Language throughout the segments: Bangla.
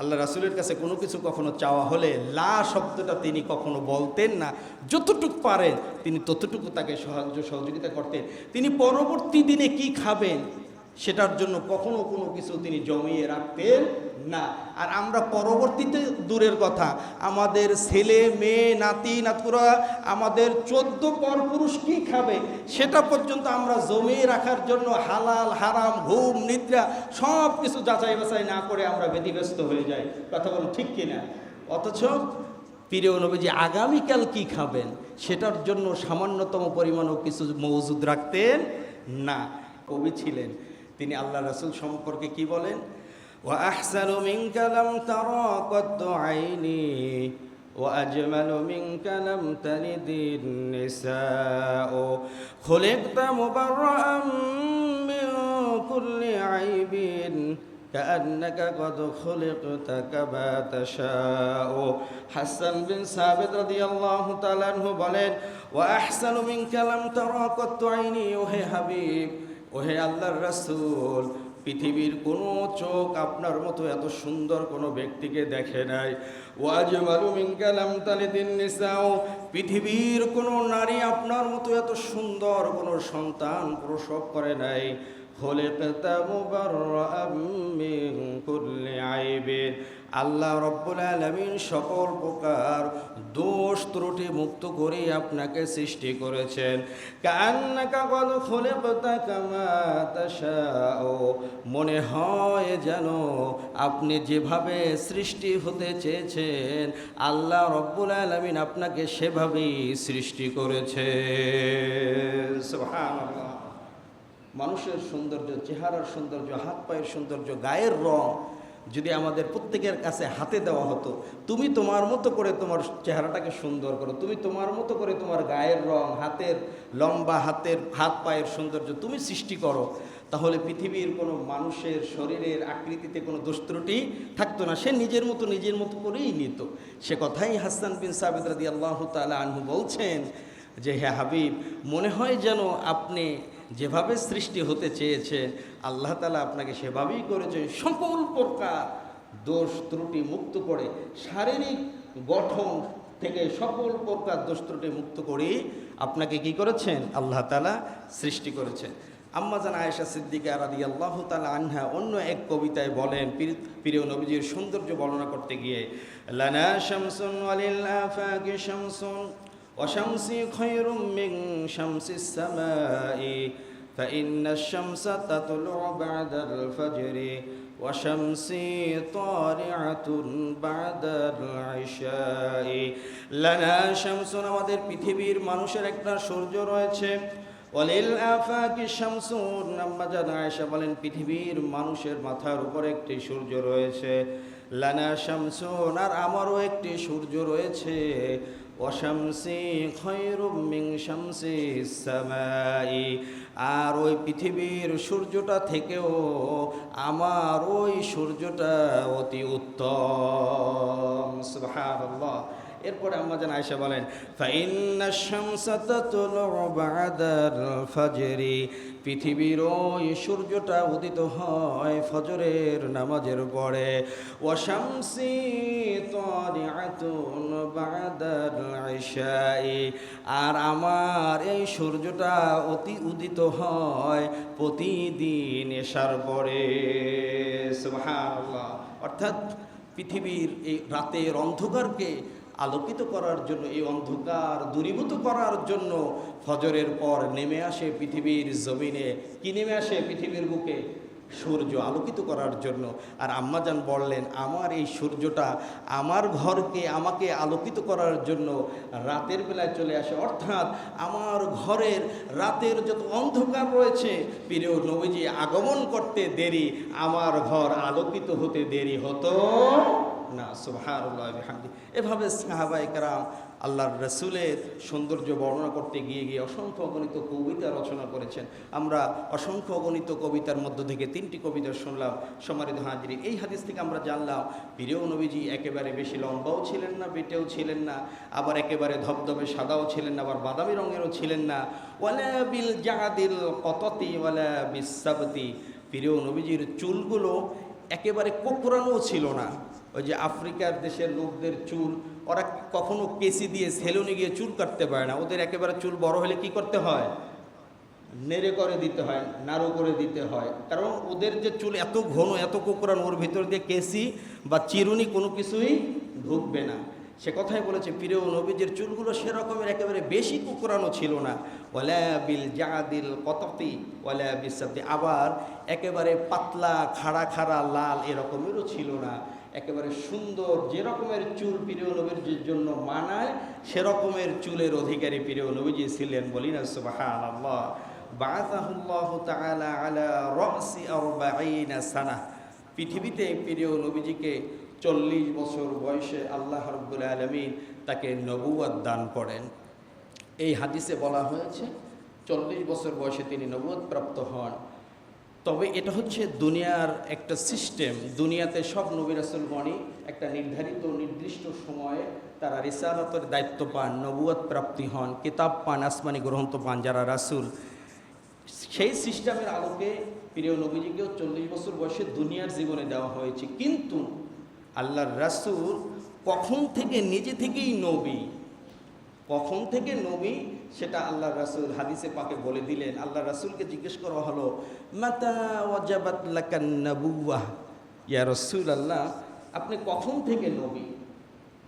আল্লাহ রাসুলের কাছে কোনো কিছু কখনো চাওয়া হলে লা শব্দটা তিনি কখনো বলতেন না। যতটুকু পারেন তিনি ততটুকু তাকে সাহায্য সহযোগিতা করতেন। তিনি পরবর্তী দিনে কি খাবেন? সেটার জন্য কখনো কোনো কিছু তিনি জমিয়ে রাখতেন না। আর আমরা পরবর্তীতে দূরের কথা, আমাদের ছেলে, মেয়ে, নাতি নাতুরা আমাদের চোদ্দ পরপুরুষ কী খাবে? সেটা পর্যন্ত আমরা জমিয়ে রাখার জন্য হালাল, হারাম, ঘুম, নিদ্রা সব কিছু যাচাই বাছাই না করে আমরা ব্যতিব্যস্ত হয়ে যাই। কথা বল ঠিক কিনা? অথচ প্রিয় নবীজি আগামীকাল কি খাবেন? সেটার জন্য সামান্যতম পরিমাণও কিছু মজুদ রাখতেন না। কবি ছিলেন। তিনি আল্লাহ রসুল সম্পর্কে কি বলেন وأحسن منك لم ترى قد عيني وأجمل منك لم تلد النساء خلقت مبرأ من كل عيب كأنك قد خلقت كما تشاء حسن بن ثابت رضي الله تعالى عنه বলেন وأحسن منك لم ترى قد عيني ওহে হাবিব ওহে আল্লাহর রাসুল, পৃথিবীর কোনো চোখ আপনার মতো এত সুন্দর কোনো ব্যক্তিকে দেখে নাই। ওয়াজ নিসাও পৃথিবীর কোনো নারী আপনার মতো এত সুন্দর কোনো সন্তান প্রসব করে নাই। হলে আল্লাহ রব্বুল আলমিন সকল প্রকার দোষ ত্রুটি মুক্ত করে আপনাকে সৃষ্টি করেছেন। কান্নাকা কদ খুলে মনে হয় যেন আপনি যেভাবে সৃষ্টি হতে চেয়েছেন, আল্লাহ রব্বুল আলমিন আপনাকে সেভাবেই সৃষ্টি করেছে মানুষের সৌন্দর্য, চেহারার সৌন্দর্য হাত পায়ের সৌন্দর্য, গায়ের রং যদি আমাদের প্রত্যেকের কাছে হাতে দেওয়া হতো, তুমি তোমার মতো করে তোমার চেহারাটাকে সুন্দর করো, তুমি তোমার মতো করে তোমার গায়ের রং, হাতের লম্বা হাতের, হাত পায়ের সৌন্দর্য তুমি সৃষ্টি করো, তাহলে পৃথিবীর কোনো মানুষের শরীরের আকৃতিতে কোনো দুস্ত্রুটি থাকতো না। সে নিজের মতো নিজের মতো করেই নিত। সে কথাই হাসান বিন সাবেদ রাদি আল্লাহ তালা আনহু বলছেন যে হ্যাঁ হাবিব, মনে হয় যেন আপনি যেভাবে সৃষ্টি হতে চেয়েছে, আল্লাহ তালা আপনাকে সেভাবেই করেছে সকল প্রকার দোষ ত্রুটি মুক্ত করে, শারীরিক গঠন থেকে সকল প্রকার দোষ ত্রুটি মুক্ত করেই আপনাকে কি করেছেন? আল্লাহ তালা সৃষ্টি করেছেন। আম্মাজান আয়েশা সিদ্দিকা রাদি আল্লাহ তালা আনহা অন্য এক কবিতায় বলেন প্রিয় নবীজির সৌন্দর্য বর্ণনা করতে গিয়ে, লানা শামসুন। وشمسي خير من شمس السماء فإن الشمس تطلع بعد الفجر وشمسي طالعة بعد العشاء لنا شمس আমাদের পৃথিবীর মানুষের একটা সূর্য রয়েছে অলিল আফাকি শামসুন আম্মা জান আয়েশা বলেন পৃথিবীর মানুষের মাথার উপর একটি সূর্য রয়েছে লানা শামসুন আর আমারও একটি সূর্য রয়েছে অশামসি খৈরুম মিং শামসি সামাই। আর ওই পৃথিবীর সূর্যটা থেকেও আমার ওই সূর্যটা অতি উত্তম। সুবহানাল্লাহ। এরপরে আম্মাজান আয়েশা বলেন, ফাইন্না শামসা তাতলু ফাজরি পৃথিবীর ওই সূর্যটা উদিত হয় ফজরের নামাজের পরে। ওয়াশামসি তালিআতুন বাদাল ইশাই আর আমার এই সূর্যটা অতি উদিত হয় প্রতিদিন এশার পরে। সুবহানাল্লাহ। অর্থাৎ পৃথিবীর এই রাতের অন্ধকারকে আলোকিত করার জন্য, এই অন্ধকার দূরীভূত করার জন্য ফজরের পর নেমে আসে পৃথিবীর জমিনে। কি নেমে আসে পৃথিবীর বুকে? সূর্য আলোকিত করার জন্য। আর আম্মাজান বললেন, আমার এই সূর্যটা আমার ঘরকে, আমাকে আলোকিত করার জন্য রাতের বেলায় চলে আসে। অর্থাৎ আমার ঘরের রাতের যত অন্ধকার রয়েছে প্রিয় নবীজি আগমন করতে দেরি, আমার ঘর আলোকিত হতে দেরি হতো না, সুবহানাল্লাহ, বিহামদি। এভাবে সাহাবায়ে কেরাম আল্লাহর রসুলের সৌন্দর্য বর্ণনা করতে গিয়ে গিয়ে অসংখ্য অগণিত কবিতা রচনা করেছেন। আমরা অসংখ্য অগণিত কবিতার মধ্য থেকে তিনটি কবিতা শুনলাম সমারিত হাজিরি এই হাদিস থেকে আমরা জানলাম, প্রিয় নবীজি একেবারে বেশি লম্বাও ছিলেন না, বেটেও ছিলেন না, আবার একেবারে ধবধবে সাদাও ছিলেন না, আবার বাদামি রঙেরও ছিলেন না। ওয়ালা বিল জাহাদিল কততি, ওয়ালা বিসাবতি প্রিয় নবীজির চুলগুলো একেবারে কোকড়ানো ছিল না। ওই যে আফ্রিকার দেশের লোকদের চুল, ওরা কখনো কেসি দিয়ে সেলুনে গিয়ে চুল কাটতে পারে না। ওদের একেবারে চুল বড় হলে কি করতে হয়? নেড়ে করে দিতে হয়, নাড়ু করে দিতে হয়। কারণ ওদের যে চুল এত ঘন, এত কোকরান ওর ভিতর দিয়ে কেসি বা চিরুনি কোনো কিছুই ঢুকবে না। সে কথাই বলেছে প্রিয় নবীজের চুলগুলো সেরকমের একেবারে বেশি কুকুরানো ছিল না। ওয়ালা বিল জাদিল কততি, ওয়ালা বিসাব্দি আবার একেবারে পাতলা, খাড়া খাড়া, লাল এরকমেরও ছিল না। একেবারে সুন্দর, যে রকমের চুল প্রিয় নবীর জন্য মানায় সেরকমের চুলের অধিকারী প্রিয় নবীজি ছিলেন বলি না তাআলা আলা সানাহ পৃথিবীতে প্রিয় নবীজিকে চল্লিশ বছর বয়সে আল্লাহ রব্বুল আলমিন তাকে নবুয়াদ দান করেন। এই হাদিসে বলা হয়েছে, চল্লিশ বছর বয়সে তিনি নবুয়াদ প্রাপ্ত হন। তবে এটা হচ্ছে দুনিয়ার একটা সিস্টেম। দুনিয়াতে সব নবী রাসুলগণই একটা নির্ধারিত, নির্দিষ্ট সময়ে তারা রিসালাতের দায়িত্ব পান, নবুয়াদ প্রাপ্তি হন, কিতাব পান, আসমানি গ্রন্থ পান যারা রাসুল। সেই সিস্টেমের আলোকে প্রিয় নবীজিকেও চল্লিশ বছর বয়সে দুনিয়ার জীবনে দেওয়া হয়েছে। কিন্তু আল্লাহর রাসুল কখন থেকে নিজে থেকেই নবী? কখন থেকে নবী সেটা আল্লাহ রাসুল হাদিসে পাকে বলে দিলেন। আল্লাহ রাসুলকে জিজ্ঞেস করা হলো ইয়া রসুল আল্লাহ আপনি কখন থেকে নবী?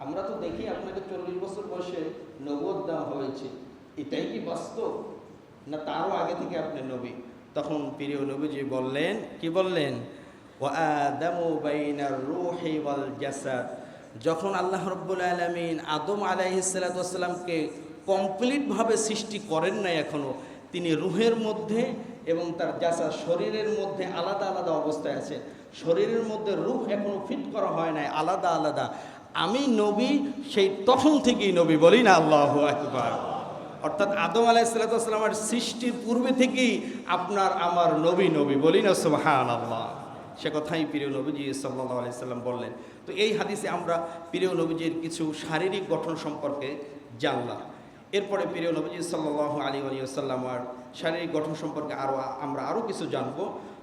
আমরা তো দেখি আপনাকে চল্লিশ বছর বয়সে নবদ দেওয়া হয়েছে। এটাই কি বাস্তব? না তারও আগে থেকে আপনি নবী? তখন প্রিয় নবীজি বললেন, কি বললেন? যখন আল্লাহ রব্বুল আলমিন আদম আলাইসালাতামকে কমপ্লিটভাবে সৃষ্টি করেন নাই এখনও তিনি রুহের মধ্যে এবং তার জাসা শরীরের মধ্যে আলাদা আলাদা অবস্থায় আছে। শরীরের মধ্যে রুহ এখনও ফিট করা হয় নাই, আলাদা আলাদা। আমি নবী, সেই তখন থেকেই নবী বলি না, আল্লাহ একবার অর্থাৎ আদম আলাইসাল্লামের সৃষ্টির পূর্বে থেকেই আপনার আমার নবী নবী বলি না সুবাহান আল্লাহ সে কথাই প্রিয় নবীজি সাল্লাহ আলাইসাল্লাম বললেন। তো এই হাদিসে আমরা প্রিয় নবীজির কিছু শারীরিক গঠন সম্পর্কে জানলাম। এরপরে প্রিয় নবজি সাল্লাহ আলী আলিয়াল্লামার শারীরিক গঠন সম্পর্কে আরও আমরা আরও কিছু জানব।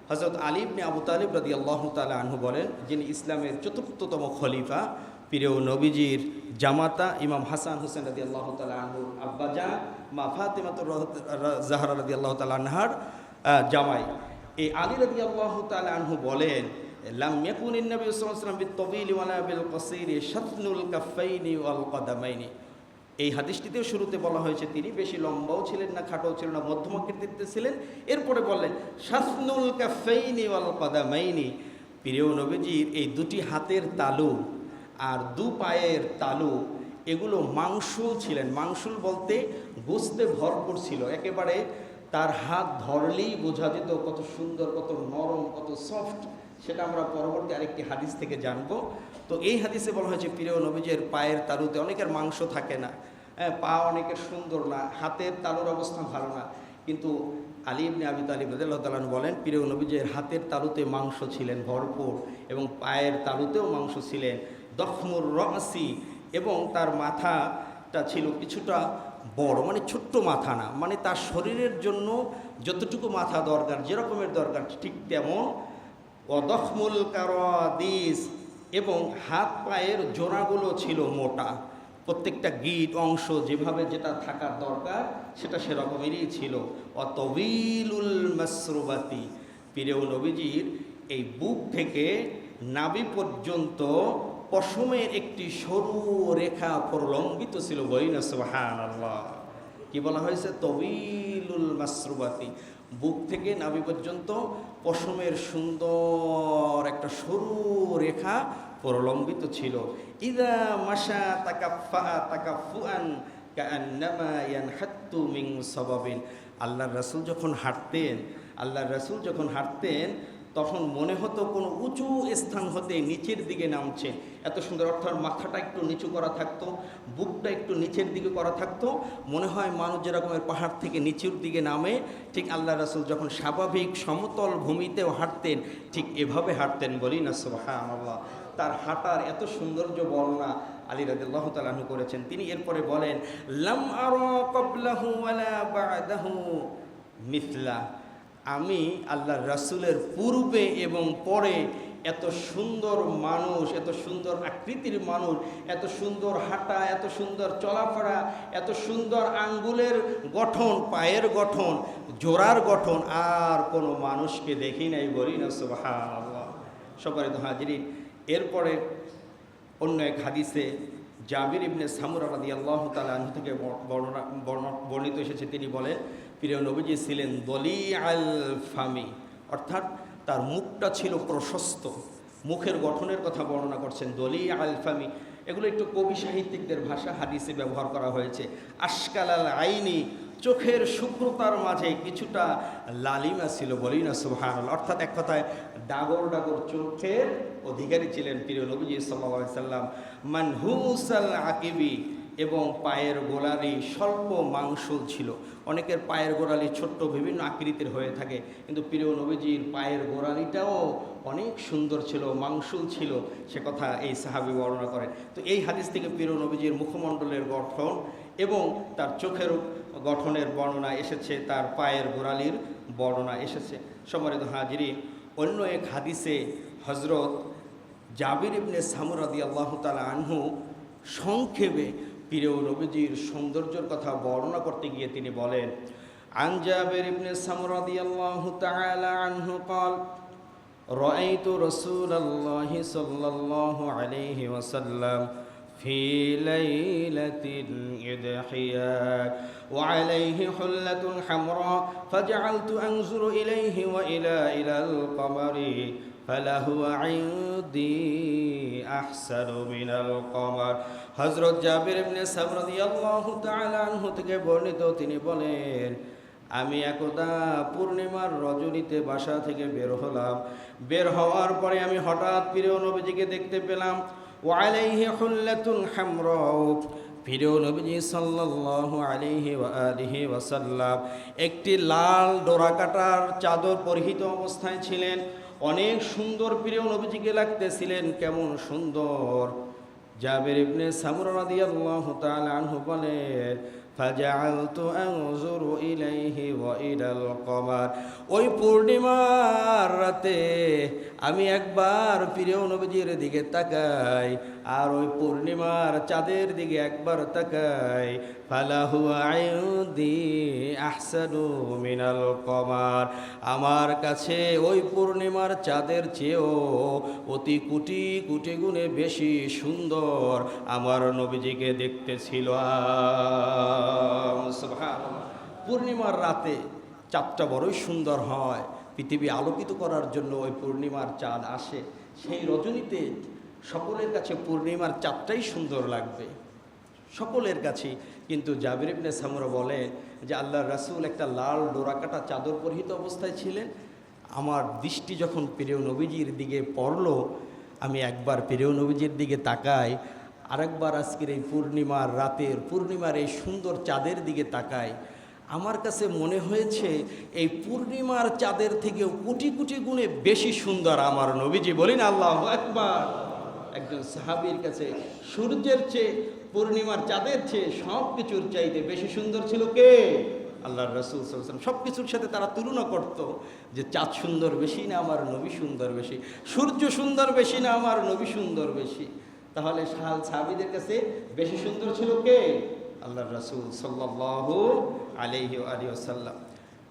হজরত আলিবনে আবু তালিব রদি আল্লাহ তালা আনহু বলেন, যিনি ইসলামের চতুর্থতম খলিফা, প্রিয় নবীজির জামাতা ইমাম হাসান হোসেন রদি আল্লাহ তালা আনহুর আব্বাজা মা ফাতেমাতুর জাহরা রদি আল্লাহ তালা আনহার জামাই। এই আলী রদি আল্লাহ তালা আনহু বলেন, লাম নবী বিত-তাবিল ওয়ালা বিল-কাসীরি শাতনুল কাফাইনি ওয়াল কদামাইনি এই হাদিসটিতেও শুরুতে বলা হয়েছে, তিনি বেশি লম্বাও ছিলেন না, খাটোও ছিলেন না, মধ্যম আকৃতিতে ছিলেন। এরপরে বললেন, শাসনুল কাফাইনি ওয়াল কদামাইনি। প্রিয় নবীজির এই দুটি হাতের তালু আর দু পায়ের তালু, এগুলো মাংসুল ছিলেন। মাংসুল বলতে গোস্তে ভরপুর ছিল। একেবারে তার হাত ধরলেই বোঝা যেত কত সুন্দর, কত নরম, কত সফট সেটা আমরা পরবর্তী আরেকটি হাদিস থেকে জানব। তো এই হাদিসে বলা হয়েছে, প্রিয় নবীজের পায়ের তালুতে অনেকের মাংস থাকে না। হ্যাঁ পা অনেকের সুন্দর না, হাতের তালুর অবস্থা ভালো না। কিন্তু আলী ইবনে আবি তালিব বলেন, প্রিয় নবীজের হাতের তালুতে মাংস ছিলেন ভরপুর এবং পায়ের তালুতেও মাংস ছিলেন। দখমুর রসি এবং তার মাথাটা ছিল কিছুটা বড় মানে ছোট্ট মাথা না মানে তার শরীরের জন্য যতটুকু মাথা দরকার, যেরকমের দরকার ঠিক তেমন অদখমুল কারাদিস। এবং হাত পায়ের জোড়াগুলো ছিল মোটা। প্রত্যেকটা গিট অংশ যেভাবে যেটা থাকার দরকার, সেটা সেরকমেরই ছিল। অতবিলুল মাসরুবাতি। প্রিয় নবীজির এই বুক থেকে নাবি পর্যন্ত পশমের একটি সরু রেখা প্রলম্বিত ছিল। বইনা আল্লাহ কি বলা হয়েছে? তবিলুল মাসরুবাতি। বুক থেকে নাভি পর্যন্ত পশমের সুন্দর একটা সরু রেখা প্রলম্বিত ছিল। ইদা মাসা তাকাফা ফা তাকা ফুয়ান মিং আল্লাহর রাসূল যখন হাঁটতেন, আল্লাহর রাসুল যখন হাঁটতেন তখন মনে হতো কোনো উঁচু স্থান হতে নিচের দিকে নামছেন এত সুন্দর অর্থাৎ মাথাটা একটু নিচু করা থাকতো, বুকটা একটু নিচের দিকে করা থাকতো। মনে হয় মানুষ যেরকমের পাহাড় থেকে নিচুর দিকে নামে, ঠিক আল্লাহ রাসুল যখন স্বাভাবিক সমতল ভূমিতেও হাঁটতেন, ঠিক এভাবে হাঁটতেন বলি না সোহান আল্লাহ তার হাঁটার এত সৌন্দর্য বর্ণনা আলী রাদিল্লাহ তালাহু করেছেন। তিনি এরপরে বলেন, লাম আরও কবলাহু মিথলা আমি আল্লাহ রাসুলের পূর্বে এবং পরে এত সুন্দর মানুষ, এত সুন্দর আকৃতির মানুষ, এত সুন্দর হাঁটা, এত সুন্দর চলাফেরা, এত সুন্দর আঙ্গুলের গঠন, পায়ের গঠন, জোড়ার গঠন আর কোনো মানুষকে দেখি নাই বলি না সবাই তো হাজিরিন। এরপরে অন্য এক হাদিসে জাবির ইবনে সামুরা আল্লাহ তালা থেকে বর্ণনা, বর্ণ- বর্ণিত এসেছে। তিনি বলেন প্রিয় নবীজি ছিলেন দলি আল ফামি, অর্থাৎ তার মুখটা ছিল প্রশস্ত। মুখের গঠনের কথা বর্ণনা করছেন দলি আল ফামি। এগুলো একটু কবি সাহিত্যিকদের ভাষা, হাদিসে ব্যবহার করা হয়েছে। আশকাল আল আইনি, চোখের শুভ্রতার মাঝে কিছুটা লালিমা ছিল বলি না সুহান অর্থাৎ এক কথায় ডাগর ডাগর চোখের অধিকারী ছিলেন প্রিয় নবীজি সাল্লা সাল্লাম মানহুসাল আকিবি এবং পায়ের গোড়ালি স্বল্প মাংসল ছিল। অনেকের পায়ের গোড়ালি ছোট্ট বিভিন্ন আকৃতির হয়ে থাকে, কিন্তু প্রিয় নবীজির পায়ের গোড়ালিটাও অনেক সুন্দর ছিল, মাংসুল ছিল, সে কথা এই সাহাবি বর্ণনা করেন। তো এই হাদিস থেকে প্রিয় নবীজির মুখমণ্ডলের গঠন এবং তার চোখের গঠনের বর্ণনা এসেছে, তার পায়ের গোড়ালির বর্ণনা এসেছে। সম্মানিত হাজিরি অন্য এক হাদিসে হজরত জাবির ইবনে সামুরাদি আল্লাহ তালা আনহু সংক্ষেপে প্রিয় নবীজির সৌন্দর্যের কথা বর্ণনা করতে গিয়ে তিনি বলেন عن جابر بن سمرة رضي الله تعالى عنه قال رأيت رسول الله صلى الله عليه وسلم في ليلة إضحياء وعليه حلة حمراء فجعلت أنظر إليه وإلى إلى القمر فلهو عندي أحسن من القمر হজরত জাবির ইবনে সাবর রাদিয়াল্লাহু তাআলা আনহু থেকে বর্ণিত, তিনি বলেন, আমি একদা পূর্ণিমার রজনীতে বাসা থেকে বের হলাম। বের হওয়ার পরে আমি হঠাৎ প্রিয় নবীজিকে দেখতে পেলাম। ওয়ালাইহি হুল্লাতুন হামরাউ প্রিয় নবীজি সাল্লাল্লাহু আলাইহি ওয়া আলিহি ওয়াসাল্লাম একটি লাল ডোরাকাটার চাদর পরিহিত অবস্থায় ছিলেন। অনেক সুন্দর প্রিয় নবীজিকে লাগতেছিলেন। কেমন সুন্দর। জাবির ইবনে সামর রাদিয়াল্লাহু তাআলা আনহু বলেন, ফাজআলতু আনজুরু ইলাইহি ওয়া ইলাল কমার। ওই পূর্ণিমার রাতে আমি একবার প্রিয় নবীজির দিকে তাকাই আর ওই পূর্ণিমার চাঁদের দিকে একবার তাকাই, ফালাহু আইউদি আহসানু মিনাল কমার। আমার কাছে ওই পূর্ণিমার চাঁদের চেয়েও অতি কুটি কুটি গুণে বেশি সুন্দর আমার নবীজিকে দেখতেছিল। পূর্ণিমার রাতে চাঁদটা বড়ই সুন্দর হয়। পৃথিবী আলোকিত করার জন্য ওই পূর্ণিমার চাঁদ আসে। সেই রজনীতে সকলের কাছে পূর্ণিমার চাঁদটাই সুন্দর লাগবে। সকলের কাছে। কিন্তু জাবির ইবনে সামরা বলে যে আল্লাহ রাসূল একটা লাল ডোরাকাটা চাদর পরিহিত অবস্থায় ছিলেন। আমার দৃষ্টি যখন প্রিয় নবীজির দিকে পড়ল, আমি একবার প্রিয় নবীজির দিকে তাকাই, আরেকবার আজকের এই পূর্ণিমার রাতের, পূর্ণিমার এই সুন্দর চাঁদের দিকে তাকাই। আমার কাছে মনে হয়েছে, এই পূর্ণিমার চাঁদের থেকেও কোটি কোটি গুণে বেশি সুন্দর আমার নবীজি। বলিন আল্লাহ একবার একজন সাহাবীর কাছে সূর্যের চেয়ে পূর্ণিমার চাঁদের চেয়ে সব কিছুর চাইতে বেশি সুন্দর ছিল কে? আল্লাহ রসুল সাল্লাম সব কিছুর সাথে তারা তুলনা করত যে চাঁদ সুন্দর বেশি না আমার নবী সুন্দর বেশি? সূর্য সুন্দর বেশি না আমার নবী সুন্দর বেশি? তাহলে সাহাল সাহাবিদের কাছে বেশি সুন্দর ছিল কে? আল্লাহ রসুল সাল্লাহ আলহি আলী আসাল্লাম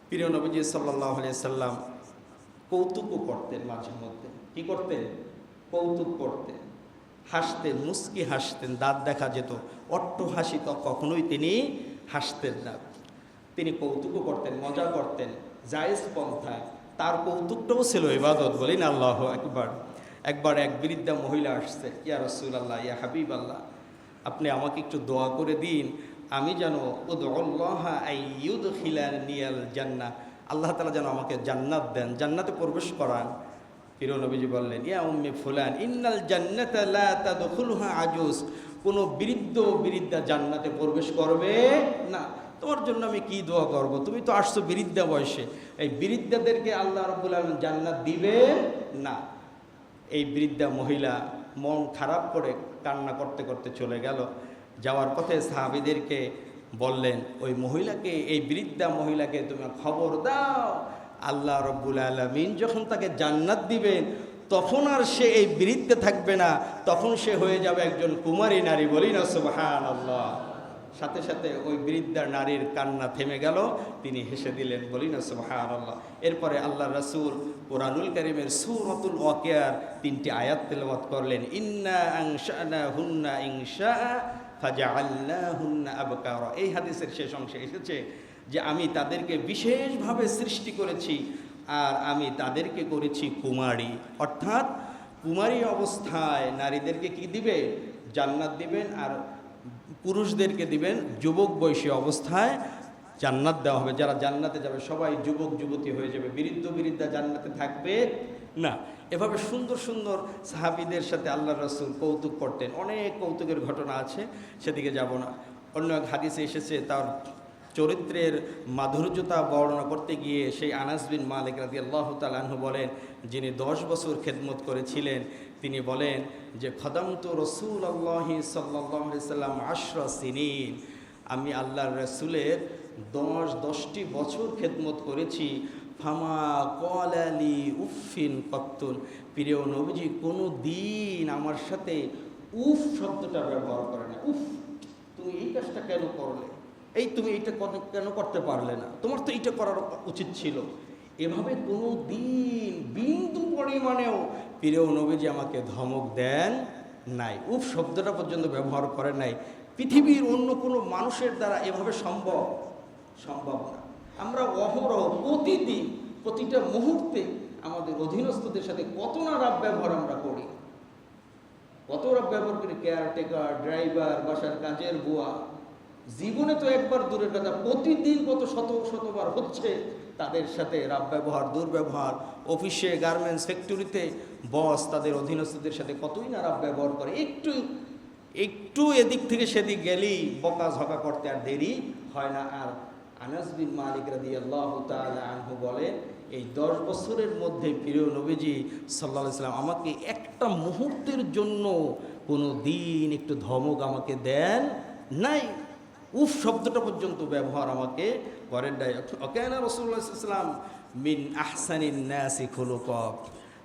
প্রিয় নবীজি সাল্লাহ আলিয়া সাল্লাম কৌতুকও করতেন মাঝে মধ্যে। কি করতেন? কৌতুক করতেন হাসতেন মুস্কি হাসতেন, দাঁত দেখা যেত। অট্ট হাসি তো কখনোই তিনি হাসতেন না। তিনি কৌতুকও করতেন, মজা করতেন, জায়েজ পন্থায়। তার কৌতুকটাও ছিল ইবাদত, বলেন আল্লাহ একবার একবার এক বৃদ্ধা মহিলা আসছে, ইয়া রসুল আল্লাহ ইয়া হাবিব আল্লাহ আপনি আমাকে একটু দোয়া করে দিন, আমি যেন উদ্লাহ নিয়াল জান্না আল্লাহ তালা যেন আমাকে জান্নাত দেন, জান্নাতে প্রবেশ করান। প্রিয় নবীজি বললেন, ইয়া উম্মে ফুলান, ইন্নাল জান্নাত লা তাদখুলুহা আজুজ। কোনো বৃদ্ধ বৃদ্ধা জান্নাতে প্রবেশ করবে না। তোমার জন্য আমি কি দোয়া করব? তুমি তো আসছো বৃদ্ধা বয়সে। এই বৃদ্ধাদেরকে আল্লাহ রব্বুল আলম জান্নাত দিবে না। এই বৃদ্ধা মহিলা মন খারাপ করে কান্না করতে করতে চলে গেল। যাওয়ার পথে সাহাবিদেরকে বললেন, ওই মহিলাকে, এই বৃদ্ধা মহিলাকে তুমি খবর দাও আল্লাহ রব্বুল আলমিন যখন তাকে জান্নাত দিবেন, তখন আর সে এই বৃত্তে থাকবে না, তখন সে হয়ে যাবে একজন কুমারী নারী বলি না সুবহান আল্লাহ সাথে সাথে ওই বৃদ্ধার নারীর কান্না থেমে গেল, তিনি হেসে দিলেন বলি না সুবহান আল্লাহ এরপরে আল্লাহ রাসূল কোরআনুল করিমের সুরতুল ওয়াকিয়ার তিনটি আয়াত তেলাওয়াত করলেন, ইন্না আংশানা হুন্না ইংশা ফাজআলনাহুন্না আবকারা। এই হাদিসের শেষ অংশে এসেছে যে আমি তাদেরকে বিশেষভাবে সৃষ্টি করেছি আর আমি তাদেরকে করেছি কুমারী। অর্থাৎ কুমারী অবস্থায় নারীদেরকে কি দিবে? জান্নাত দিবেন আর পুরুষদেরকে দিবেন যুবক বয়সী অবস্থায় জান্নাত দেওয়া হবে। যারা জান্নাতে যাবে, সবাই যুবক, যুবতী হয়ে যাবে। বৃদ্ধ, বৃদ্ধা জান্নাতে থাকবে? না। এভাবে সুন্দর সুন্দর সাহাবিদের সাথে আল্লাহ রসুল কৌতুক করতেন। অনেক কৌতুকের ঘটনা আছে, সেদিকে যাব না। অন্য এক হাদিসে এসেছে, তার চরিত্রের মাধুর্যতা বর্ণনা করতে গিয়ে সেই আনাস বিন মালিক রাজি আল্লাহ তালাহু বলেন, যিনি দশ বছর খেদমত করেছিলেন, তিনি বলেন যে, খদমত রসুল আল্লাহি সাল্লাম আশ্র সিনিন। আমি আল্লাহর রসুলের দশ, দশটি বছর খেদমত করেছি। ফামা কলালি উফিন কত্তুন। প্রিয় নবীজি, কোনো দিন আমার সাথে উফ শব্দটা ব্যবহার করে না উফ, তুমি এই কাজটা কেন করলে? এই তুমি এইটা কেন করতে পারলে না? তোমার তো এইটা করার উচিত ছিল। এভাবে কোনো দিন বিন্দু পরিমাণেও প্রিয় নবীজি আমাকে ধমক দেন নাই। উফ, শব্দটা পর্যন্ত ব্যবহার করে নাই। পৃথিবীর অন্য কোনো মানুষের দ্বারা এভাবে সম্ভব? সম্ভব না। আমরা অহরহ প্রতিদিন, প্রতিটা মুহূর্তে আমাদের অধীনস্থদের সাথে কত না রাব ব্যবহার আমরা করি। কত রাব ব্যবহার করি? কেয়ারটেকার, ড্রাইভার, বাসার কাজের বুয়া। জীবনে তো একবার দূরের কথা, প্রতিদিন কত শত শতবার হচ্ছে তাদের সাথে রাব ব্যবহার দুর্ব্যবহার, অফিসে, গার্মেন্টস, ফ্যাক্টরিতে। বস তাদের অধীনস্থদের সাথে কতই না রাব ব্যবহার করে। একটু একটু এদিক থেকে সেদিক গেলেই বকা ঝকা করতে আর দেরি হয় না। আর আনাস বিন মালিক রাদি আল্লাহ আনহু বলেন, এই দশ বছরের মধ্যে প্রিয় নবীজি সাল্লা সাল্লাম আমাকে একটা মুহূর্তের জন্য কোনো দিন একটু ধমক আমাকে দেন নাই। উফ, শব্দটা পর্যন্ত ব্যবহার আমাকে করেন নাই। অকেনা রসুল্লাহ ইসলাম মিন আহসানিন নাসি খুলুক।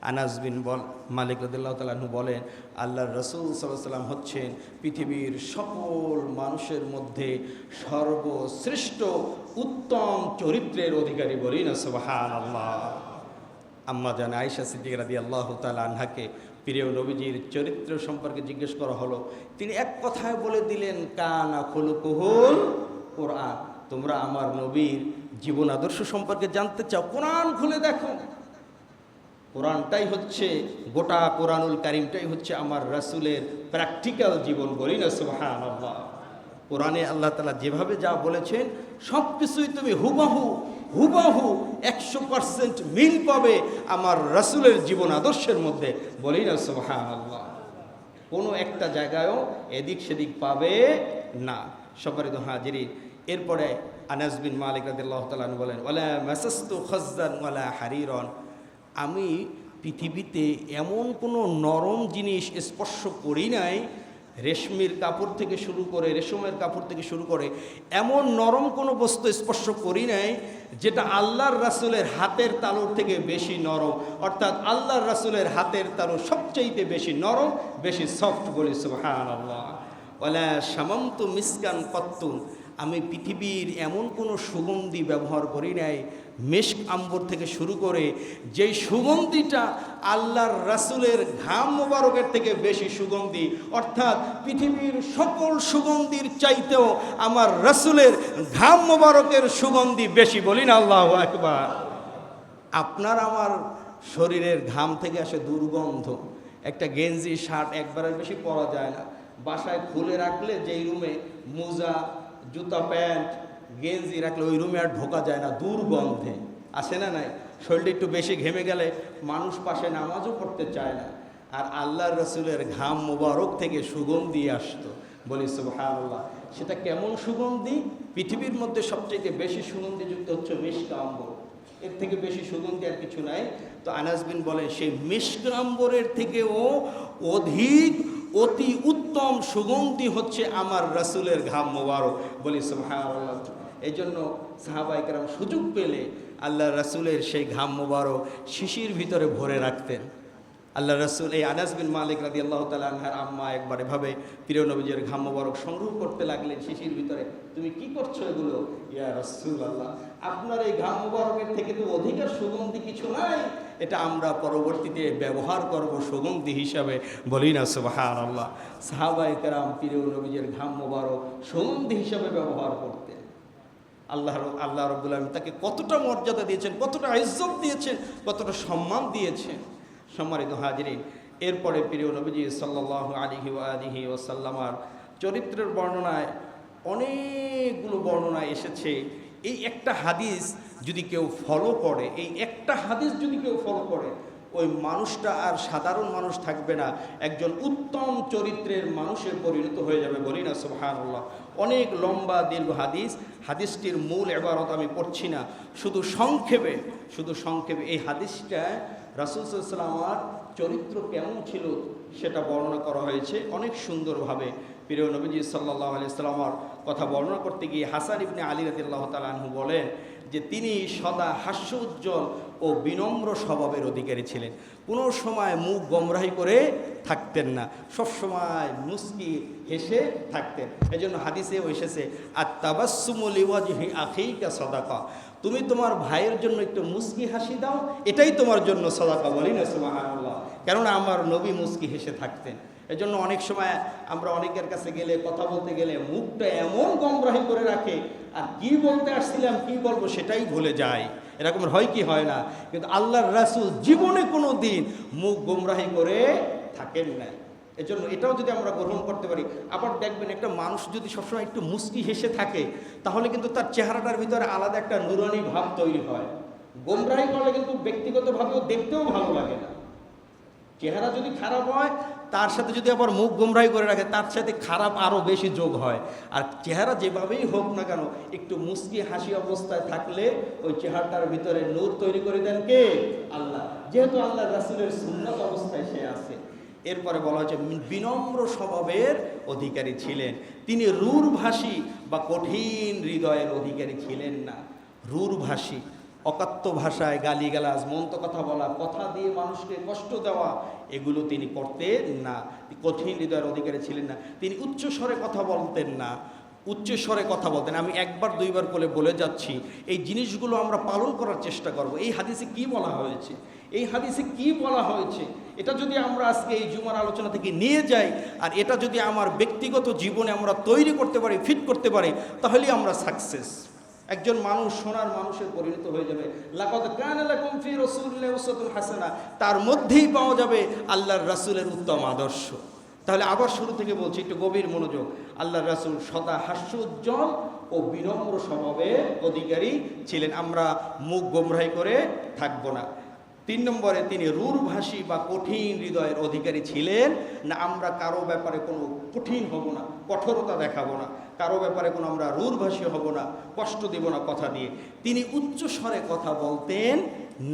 আনাস বিন বল, মালিক রদুল্লাহ তালু বলেন আল্লাহ রসুল সাল্লাম হচ্ছেন পৃথিবীর সকল মানুষের মধ্যে সর্বশ্রেষ্ঠ উত্তম চরিত্রের অধিকারী বলি না সুবাহান আল্লাহ আম্মা জান আয়েশা সিদ্দিক রাদি আল্লাহ তাল আনহাকে প্রিয় নবীজির চরিত্র সম্পর্কে জিজ্ঞেস করা হলো। তিনি এক কথায় বলে দিলেন, কানা খুলুকুহুল কোরআন। তোমরা আমার নবীর জীবন আদর্শ সম্পর্কে জানতে চাও, কোরআন খুলে দেখো। কোরআনটাই হচ্ছে, গোটা কোরআনুল কারিমটাই হচ্ছে আমার রাসূলের প্র্যাকটিক্যাল জীবন বলি না আল্লাহ কোরআনে আল্লাহ তালা যেভাবে যা বলেছেন সব কিছুই তুমি হুবাহু হুবাহু একশো পার্সেন্ট মিল পাবে আমার রাসূলের জীবন আদর্শের মধ্যে। বলি না সুবহান আল্লাহ কোনো একটা জায়গায়ও এদিক সেদিক পাবে না। সবারিত হাজিরি। এরপরে আনাস বিন মালিক বলেন ওলা মেসাস্তু খজ্জান ওয়ালা হারিরন। আমি পৃথিবীতে এমন কোনো নরম জিনিস স্পর্শ করি নাই রেশমির কাপড় থেকে শুরু করে, রেশমের কাপড় থেকে শুরু করে, এমন নরম কোনো বস্তু স্পর্শ করি নাই যেটা আল্লাহর রাসুলের হাতের তালুর থেকে বেশি নরম। অর্থাৎ আল্লাহর রাসুলের হাতের তালু সবচাইতে বেশি নরম, বেশি সফট বলি সুহান আল্লাহ ওলা সামন্ত মিসকান কত্তুন। আমি পৃথিবীর এমন কোনো সুগন্ধি ব্যবহার করি নাই, মেশক আম্বর থেকে শুরু করে যেই সুগন্ধিটা আল্লাহর রাসূলের ঘাম মোবারকের থেকে বেশি সুগন্ধি, অর্থাৎ পৃথিবীর সকল সুগন্ধির চাইতেও আমার রাসূলের ঘাম মোবারকের সুগন্ধি বেশি বলি না আল্লাহ একবার আপনার আমার শরীরের ঘাম থেকে আসে দুর্গন্ধ। একটা গেঞ্জি, শার্ট একবারের বেশি পরা যায় না। বাসায় খুলে রাখলে যেই রুমে মোজা জুতা, প্যান্ট, গেঞ্জি রাখলে ওই রুমে আর ঢোকা যায় না, দুর্গন্ধে। আসে না নাই? শরীরটা একটু বেশি ঘেমে গেলে মানুষ পাশে নামাজও পড়তে চায় না। আর আল্লাহর রসুলের ঘাম মোবারক থেকে সুগন্ধি আসতো। বলি, সুবহানাল্লাহ। সেটা কেমন সুগন্ধি? পৃথিবীর মধ্যে সবচেয়ে বেশি সুগন্ধিযুক্ত হচ্ছে মিশকা আম্বর। এর থেকে বেশি সুগন্ধি আর কিছু নাই। তো আনাস বিন বলেন সেই মিশকাম্বরের থেকেও অধিক অতি উত্তম সুগন্ধি হচ্ছে আমার রাসুলের ঘাম মোবারক। বলি সুবহানাল্লাহ। এই জন্য সাহাবাইকার সুযোগ পেলে আল্লাহ রাসুলের সেই ঘাম মোবারক শিশির ভিতরে ভরে রাখতেন। আল্লাহ রসুল এই আনাস বিন মালিক রাদি আল্লাহ তালা আম্মা একবার এভাবে প্রিয় নবীজের ঘাম সংগ্রহ করতে লাগলেন শিশির ভিতরে। তুমি কি করছ এগুলো? ইয়া রসুল আল্লাহ আপনার এই ঘাম থেকে তো অধিকার সুগন্ধি কিছু নাই। এটা আমরা পরবর্তীতে ব্যবহার করব সুগন্ধি হিসাবে। বলি না সুবাহান আল্লাহ সাহাবাই কেরাম প্রিয় নবীজের ঘাম সুগন্ধি হিসাবে ব্যবহার করতেন। আল্লাহ আল্লাহ রব্বুল আলম তাকে কতটা মর্যাদা দিয়েছেন, কতটা ইজ্জত দিয়েছেন, কতটা সম্মান দিয়েছেন। সম্মানিত হাজিরিন, এরপরে প্রিয় নবীজি সাল্লাহ আলিহি আলিহি ওসাল্লামার চরিত্রের বর্ণনায় অনেকগুলো বর্ণনা এসেছে। এই একটা হাদিস যদি কেউ ফলো করে, এই একটা হাদিস যদি কেউ ফলো করে, ওই মানুষটা আর সাধারণ মানুষ থাকবে না। একজন উত্তম চরিত্রের মানুষে পরিণত হয়ে যাবে বলি না, সুবহানাল্লাহ। অনেক লম্বা, দীর্ঘ হাদিস, হাদিসটির মূল এবারত আমি পড়ছি না। শুধু সংক্ষেপে শুধু সংক্ষেপে এই হাদিসটা রাসুলসাল্লামার চরিত্র কেমন ছিল সেটা বর্ণনা করা হয়েছে অনেক সুন্দরভাবে। প্রিয় নবীজি সাল্লাহ আলি সাল্লামার কথা বর্ণনা করতে গিয়ে হাসান ইবনে আলী রাদিল্লাহ তালাহু বলেন যে তিনি সদা হাস্য উজ্জ্বল ও বিনম্র স্বভাবের অধিকারী ছিলেন। কোনো সময় মুখ গমরাহি করে থাকতেন না, সব সময় মুস্কি হেসে থাকতেন। এজন্য হাদিসেও এসেছে আর তাবাসুমলিওয়াজহি আখিকা সদাকা। তুমি তোমার ভাইয়ের জন্য একটু মুস্কি হাসি দাও, এটাই তোমার জন্য সদাকা বলি না, সুবহানাল্লাহ। কেননা আমার নবী মুস্কি হেসে থাকতেন। এজন্য অনেক সময় আমরা অনেকের কাছে গেলে, কথা বলতে গেলে মুখটা এমন গমরাহি করে রাখে, আর কি বলতে আসছিলাম, কি বলব সেটাই ভুলে যায় এরকম হয় কি হয় না? কিন্তু আল্লাহর রাসুল জীবনে কোনো দিন মুখ গোমরাহি করে থাকেন নাই। এজন্য এটাও যদি আমরা গ্রহণ করতে পারি, আবার দেখবেন একটা মানুষ যদি সবসময় একটু মুস্কি হেসে থাকে, তাহলে কিন্তু তার চেহারাটার ভিতরে আলাদা একটা নুরানি ভাব তৈরি হয়। গোমরাহি করলে কিন্তু ব্যক্তিগতভাবেও দেখতেও ভালো লাগে না। চেহারা যদি খারাপ হয়, তার সাথে যদি আবার মুখ গুমরাই করে রাখে, তার সাথে খারাপ আরও বেশি যোগ হয়। আর চেহারা যেভাবেই হোক না কেন, একটু মুস্কি হাসি অবস্থায় থাকলে ওই চেহারাটার ভিতরে নূর তৈরি করে দেন কে? আল্লাহ। যেহেতু আল্লাহ রাসুলের সুন্নত অবস্থায় সে আছে। এরপরে বলা হয়েছে বিনম্র স্বভাবের অধিকারী ছিলেন। তিনি রূঢ়ভাষী বা কঠিন হৃদয়ের অধিকারী ছিলেন না। রূঢ়ভাষী অকাত্য ভাষায় গালিগালাজ মন্ত কথা বলা, কথা দিয়ে মানুষকে কষ্ট দেওয়া, এগুলো তিনি করতেন না। কঠিন হৃদয়ের অধিকারী ছিলেন না। তিনি উচ্চ স্বরে কথা বলতেন না। উচ্চ স্বরে কথা বলতেন। আমি একবার, দুইবার করে বলে যাচ্ছি, এই জিনিসগুলো আমরা পালন করার চেষ্টা করব। এই হাদিসে কি বলা হয়েছে? এই হাদিসে কি বলা হয়েছে? এটা যদি আমরা আজকে এই জুমার আলোচনা থেকে নিয়ে যাই, আর এটা যদি আমার ব্যক্তিগত জীবনে আমরা তৈরি করতে পারি ফিট করতে পারি, তাহলেই আমরা সাকসেস একজন মানুষ, সোনার মানুষের পরিণত হয়ে যাবে। লাকাদ কানা লাকুম ফি হাসানা। তার মধ্যেই পাওয়া যাবে আল্লাহর রাসূলের উত্তম আদর্শ। তাহলে আবার শুরু থেকে বলছি, একটু গভীর মনোযোগ। আল্লাহর রাসূল সদা হাস্য উজ্জ্বল ও বিনম্র স্বভাবের অধিকারী ছিলেন। আমরা মুখ গোমরাহি করে থাকব না। তিন নম্বরে তিনি রূঢ়ভাষী বা কঠিন হৃদয়ের অধিকারী ছিলেন। না, আমরা কারও ব্যাপারে কোনো কঠিন হব না, কঠোরতা দেখাবো না, কারও ব্যাপারে কোনো আমরা রূঢ়ভাষী হব না, কষ্ট দিব না কথা দিয়ে। তিনি উচ্চ স্বরে কথা বলতেন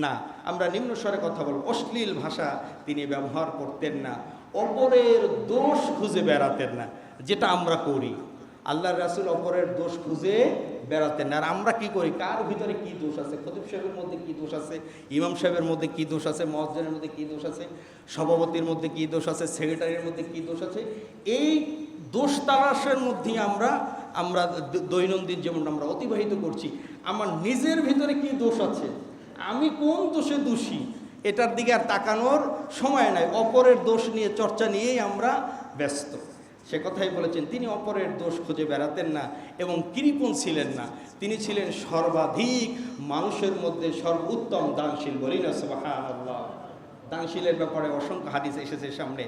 না। আমরা নিম্ন স্বরে কথা বলব। অশ্লীল ভাষা তিনি ব্যবহার করতেন না। অপরের দোষ খুঁজে বেড়াতেন না, যেটা আমরা করি। আল্লাহর রাসুল অপরের দোষ খুঁজে বেড়াতেন আর আমরা কি করি? কার ভিতরে কি দোষ আছে? খতিব সাহেবের মধ্যে কি দোষ আছে? ইমাম সাহেবের মধ্যে কি দোষ আছে? মহাজনের মধ্যে কি দোষ আছে? সভাপতির মধ্যে কি দোষ আছে? সেক্রেটারির মধ্যে কি দোষ আছে? এই দোষ তালাশের মধ্যেই আমরা আমরা দৈনন্দিন জীবন আমরা অতিবাহিত করছি। আমার নিজের ভিতরে কি দোষ আছে? আমি কোন দোষে দোষী? এটার দিকে আর তাকানোর সময় নাই। অপরের দোষ নিয়ে চর্চা নিয়েই আমরা ব্যস্ত। সে কথাই বলেছেন, তিনি অপরের দোষ খুঁজে বেড়াতেন না এবং কৃপণ ছিলেন না। তিনি ছিলেন সর্বাধিক মানুষের মধ্যে সর্বোত্তম দানশীল বলি না, সুবহানাল্লাহ। দানশীলের ব্যাপারে অসংখ্য হাদিস এসেছে সামনে।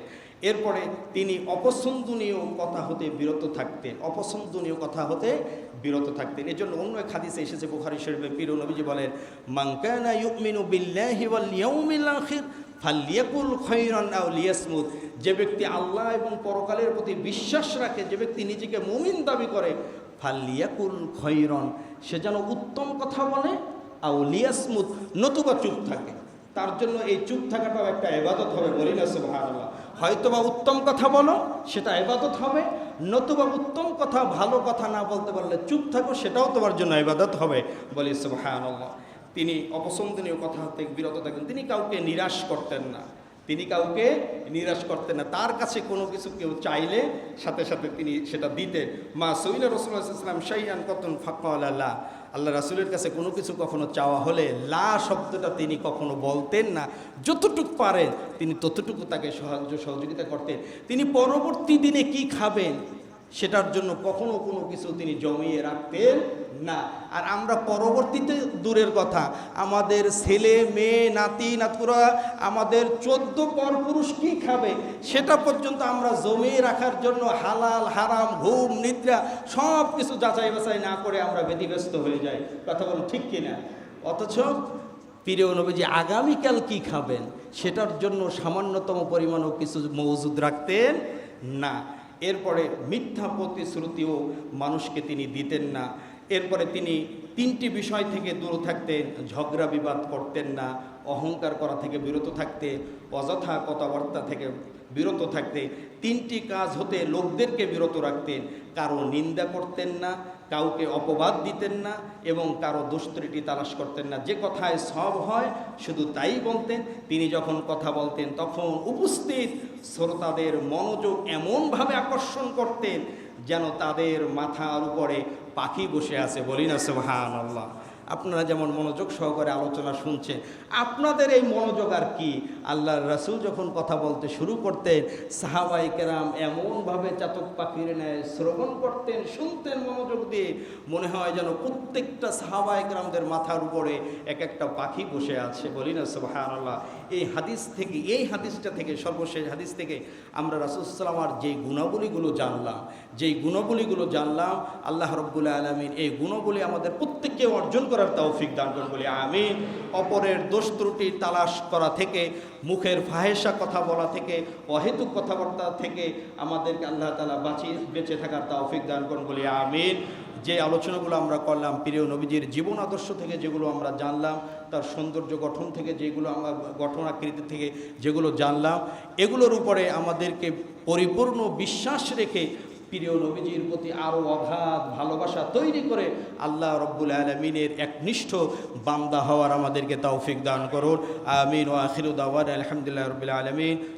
এরপরে তিনি অপছন্দনীয় কথা হতে বিরত থাকতেন, অপছন্দনীয় কথা হতে বিরত থাকতেন। এর জন্য অন্য এক হাদিসে এসেছে, বুখারী শরীফে পীর নবীজি বলেন মাংকানা ইউমিনু বিল্লাহি ওয়াল ইয়াউমিল আখির ফালিয়াকুল খৈরন আও লিয়াসমুদ যে ব্যক্তি আল্লাহ এবং পরকালের প্রতি বিশ্বাস রাখে, যে ব্যক্তি নিজেকে মুমিন দাবি করে ফালিয়াকুল খৈরন সে যেন উত্তম কথা বলে আও লিয়াসমুদ নতুবা চুপ থাকে। তার জন্য এই চুপ থাকাটাও একটা এবাদত হবে বলি না, সুবহানাল্লাহ। হয়তোবা উত্তম কথা বলো, সেটা এবাদত হবে। নতুবা উত্তম কথা, ভালো কথা না বলতে পারলে চুপ থাকো, সেটাও তোমার জন্য এবাদত হবে বলি, সুবহানাল্লাহ। তিনি অপছন্দনীয় কথা থেকে বিরত থাকেন। তিনি কাউকে নিরাশ করতেন না। তিনি কাউকে নিরাশ করতেন না। তার কাছে কোনো কিছু কেউ চাইলে সাথে সাথে তিনি সেটা দিতেন। মা সৈলা রসুলাম শাইয়ান কতন ফাঁকা আল্লাহ আল্লাহ রাসুলের কাছে কোনো কিছু কখনো চাওয়া হলে লা শব্দটা তিনি কখনো বলতেন না। যতটুকু পারেন তিনি ততটুকু তাকে সাহায্য সহযোগিতা করতেন। তিনি পরবর্তী দিনে কি খাবেন? সেটার জন্য কখনো কোনো কিছু তিনি জমিয়ে রাখতেন না। আর আমরা পরবর্তীতে দূরের কথা, আমাদের ছেলে, মেয়ে, নাতি নাতুরা আমাদের চোদ্দ পরপুরুষ কি খাবে? সেটা পর্যন্ত আমরা জমিয়ে রাখার জন্য হালাল, হারাম, ঘুম, নিদ্রা সব কিছু যাচাই বাছাই না করে আমরা ব্যতিব্যস্ত হয়ে যাই। কথা বলুন ঠিক কিনা? অথচ প্রিয় নবীজি, আগামীকাল কি খাবেন? সেটার জন্য সামান্যতম পরিমাণও কিছু মজুদ রাখতেন না। এরপরে মিথ্যা প্রতিশ্রুতিও মানুষকে তিনি দিতেন না। এরপরে তিনি তিনটি বিষয় থেকে দূরে থাকতেন, ঝগড়া বিবাদ করতেন না, অহংকার করা থেকে বিরত থাকতে, অযথা কথাবার্তা থেকে বিরত থাকতে, তিনটি কাজ হতে লোকদেরকে বিরত রাখতেন, কারও নিন্দা করতেন না কাউকে অপবাদ দিতেন না এবং কারও দুষ্ট্রিটি তালাশ করতেন না। যে কথায় সব হয়, শুধু তাই বলতেন। তিনি যখন কথা বলতেন, তখন উপস্থিত শ্রোতাদের মনোযোগ এমনভাবে আকর্ষণ করতেন যেন তাদের মাথার উপরে পাখি বসে আছে বলি না সুহান আল্লাহ আপনারা যেমন মনোযোগ সহকারে আলোচনা শুনছেন, আপনাদের এই মনোযোগ আর কি? আল্লাহ রাসূল যখন কথা বলতে শুরু করতেন সাহাবাই কেরাম এমনভাবে চাতক পাখির ন্যায় শ্রবণ করতেন, শুনতেন মনোযোগ দিয়ে, মনে হয় যেন প্রত্যেকটা সাহাবাই কেরামদের মাথার উপরে এক একটা পাখি বসে আছে। বলি না সুবহান আল্লাহ এই হাদিস থেকে, এই হাদিসটা থেকে, সর্বশেষ হাদিস থেকে আমরা রাসুলসাল্লামার যেই গুণাবলীগুলো জানলাম, যেই গুণাবলীগুলো জানলাম, আল্লাহ রব্বুল্লাহ আলমিন এই গুণাবলী আমাদের প্রত্যেককে অর্জন করার তৌফিক দান করুন বলি আমি অপরের দোষ ত্রুটি তালাশ করা থেকে, মুখের ফাহেসা কথা বলা থেকে, অহেতুক কথাবার্তা থেকে আমাদেরকে আল্লাহ তালা বাঁচিয়ে বেঁচে থাকার তৌফিক দান করুন বলি আমিন। যে আলোচনাগুলো আমরা করলাম, প্রিয় নবীজির জীবন আদর্শ থেকে যেগুলো আমরা জানলাম, তার সৌন্দর্য গঠন থেকে যেগুলো আমরা, গঠন আকৃতি থেকে যেগুলো জানলাম, এগুলোর উপরে আমাদেরকে পরিপূর্ণ বিশ্বাস রেখে প্রিয় নবীজির প্রতি আরও অগাধ ভালোবাসা তৈরি করে আল্লাহ রব্বুল আলমিনের একনিষ্ঠ বান্দা হওয়ার আমাদেরকে তৌফিক দান করুন। আমিন ও আখিরুদ্দাওয়ান আলহামদুলিল্লাহ রবিল আলমিন।